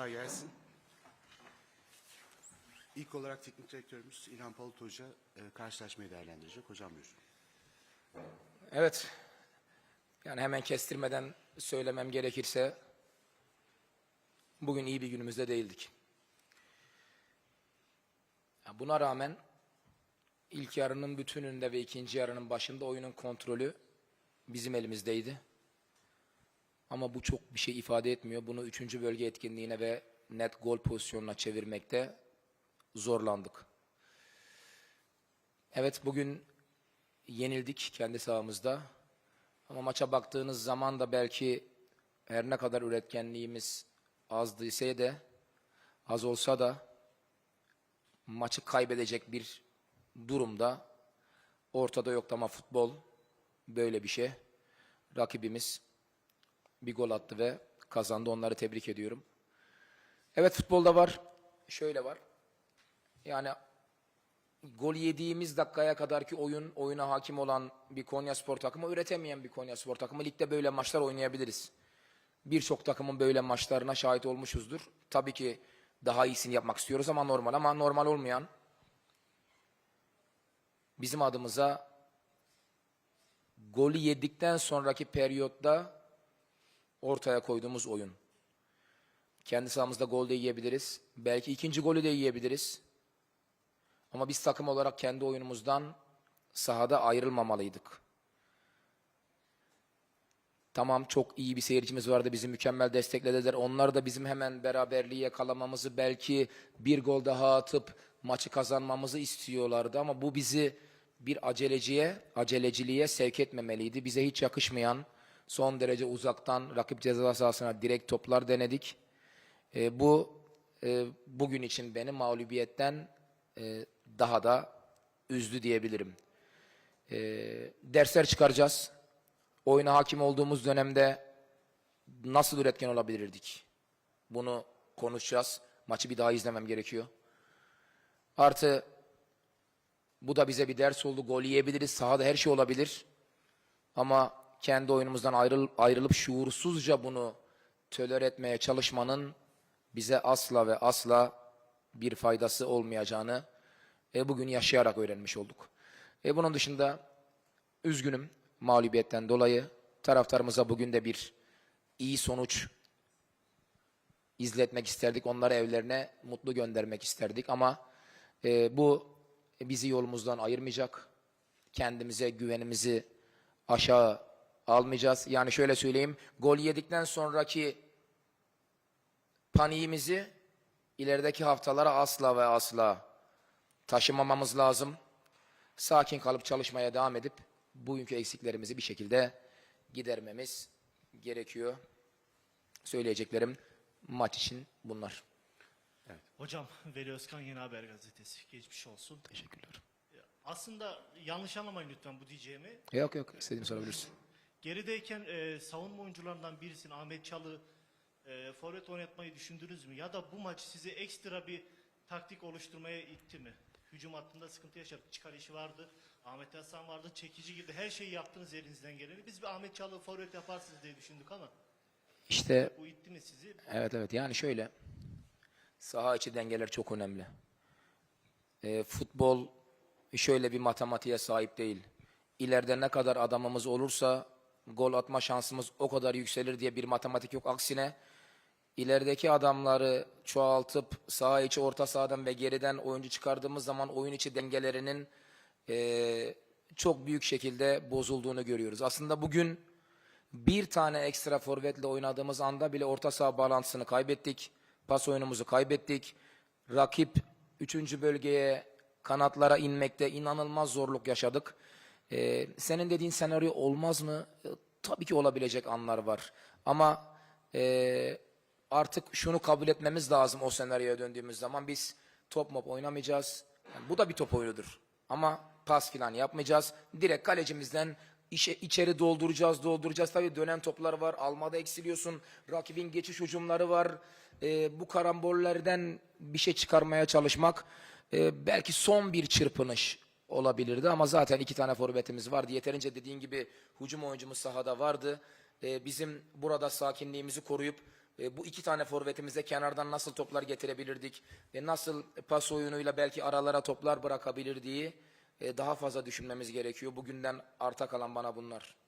kolay gelsin. İlk olarak teknik direktörümüz İlhan Palut Hoca e, karşılaşmayı değerlendirecek. Hocam buyurun. Evet. Yani hemen kestirmeden söylemem gerekirse bugün iyi bir günümüzde değildik. Buna rağmen ilk yarının bütününde ve ikinci yarının başında oyunun kontrolü bizim elimizdeydi. Ama bu çok bir şey ifade etmiyor. Bunu üçüncü bölge etkinliğine ve net gol pozisyonuna çevirmekte zorlandık. Evet bugün yenildik kendi sahamızda. Ama maça baktığınız zaman da belki her ne kadar üretkenliğimiz azdıysa de az olsa da maçı kaybedecek bir durumda ortada yoktu ama futbol böyle bir şey. Rakibimiz bir gol attı ve kazandı. Onları tebrik ediyorum. Evet futbolda var. Şöyle var. Yani gol yediğimiz dakikaya kadarki oyun, oyuna hakim olan bir Konya Spor takımı, üretemeyen bir Konya Spor takımı. Ligde böyle maçlar oynayabiliriz. Birçok takımın böyle maçlarına şahit olmuşuzdur. Tabii ki daha iyisini yapmak istiyoruz ama normal ama normal olmayan bizim adımıza golü yedikten sonraki periyotta ortaya koyduğumuz oyun. Kendi sahamızda gol de yiyebiliriz. Belki ikinci golü de yiyebiliriz. Ama biz takım olarak kendi oyunumuzdan sahada ayrılmamalıydık. Tamam çok iyi bir seyircimiz vardı. Bizi mükemmel desteklediler. Onlar da bizim hemen beraberliği yakalamamızı belki bir gol daha atıp maçı kazanmamızı istiyorlardı. Ama bu bizi bir aceleciye, aceleciliğe sevk etmemeliydi. Bize hiç yakışmayan son derece uzaktan rakip ceza sahasına direkt toplar denedik. E, bu e, bugün için beni mağlubiyetten e, daha da üzdü diyebilirim. E, dersler çıkaracağız. Oyuna hakim olduğumuz dönemde nasıl üretken olabilirdik? Bunu konuşacağız. Maçı bir daha izlemem gerekiyor. Artı bu da bize bir ders oldu. Gol yiyebiliriz. Sahada her şey olabilir. Ama kendi oyunumuzdan ayrıl, ayrılıp şuursuzca bunu tölere etmeye çalışmanın bize asla ve asla bir faydası olmayacağını e, bugün yaşayarak öğrenmiş olduk. E, bunun dışında üzgünüm mağlubiyetten dolayı. Taraftarımıza bugün de bir iyi sonuç izletmek isterdik. Onları evlerine mutlu göndermek isterdik ama e, bu bizi yolumuzdan ayırmayacak. Kendimize güvenimizi aşağı almayacağız. Yani şöyle söyleyeyim, gol yedikten sonraki paniğimizi ilerideki haftalara asla ve asla taşımamamız lazım. Sakin kalıp çalışmaya devam edip bugünkü eksiklerimizi bir şekilde gidermemiz gerekiyor. Söyleyeceklerim maç için bunlar. Hocam Veli Özkan Yeni Haber Gazetesi. Geçmiş olsun. Teşekkürler. Aslında yanlış anlamayın lütfen bu diyeceğimi. Yok yok istediğimi sorabilirsin. Gerideyken e, savunma oyuncularından birisini Ahmet Çalı e, forvet oynatmayı düşündünüz mü? Ya da bu maç sizi ekstra bir taktik oluşturmaya itti mi? Hücum hattında sıkıntı yaşadık. Çıkar işi vardı. Ahmet Hasan vardı. Çekici girdi. Her şeyi yaptınız elinizden geleni. Biz bir Ahmet Çalı forvet yaparsınız diye düşündük ama İşte bu itti mi sizi? Evet evet yani şöyle saha içi dengeler çok önemli. Ee, futbol şöyle bir matematiğe sahip değil. İleride ne kadar adamımız olursa gol atma şansımız o kadar yükselir diye bir matematik yok. Aksine ilerideki adamları çoğaltıp saha içi orta sahadan ve geriden oyuncu çıkardığımız zaman oyun içi dengelerinin eee, çok büyük şekilde bozulduğunu görüyoruz. Aslında bugün bir tane ekstra forvetle oynadığımız anda bile orta saha bağlantısını kaybettik. Pas oyunumuzu kaybettik. Rakip 3. bölgeye kanatlara inmekte inanılmaz zorluk yaşadık. Ee, senin dediğin senaryo olmaz mı? Ee, tabii ki olabilecek anlar var. Ama e, artık şunu kabul etmemiz lazım o senaryoya döndüğümüz zaman. Biz top mop oynamayacağız. Yani bu da bir top oyunudur. Ama pas filan yapmayacağız. Direkt kalecimizden işe, içeri dolduracağız, dolduracağız. Tabii dönen toplar var, almada eksiliyorsun. Rakibin geçiş hücumları var. Ee, bu karambollerden bir şey çıkarmaya çalışmak e, belki son bir çırpınış olabilirdi ama zaten iki tane forvetimiz vardı. Yeterince dediğin gibi hücum oyuncumuz sahada vardı. Ee, bizim burada sakinliğimizi koruyup e, bu iki tane forvetimize kenardan nasıl toplar getirebilirdik ve nasıl pas oyunuyla belki aralara toplar bırakabilirdiği e, daha fazla düşünmemiz gerekiyor. Bugünden arta kalan bana bunlar.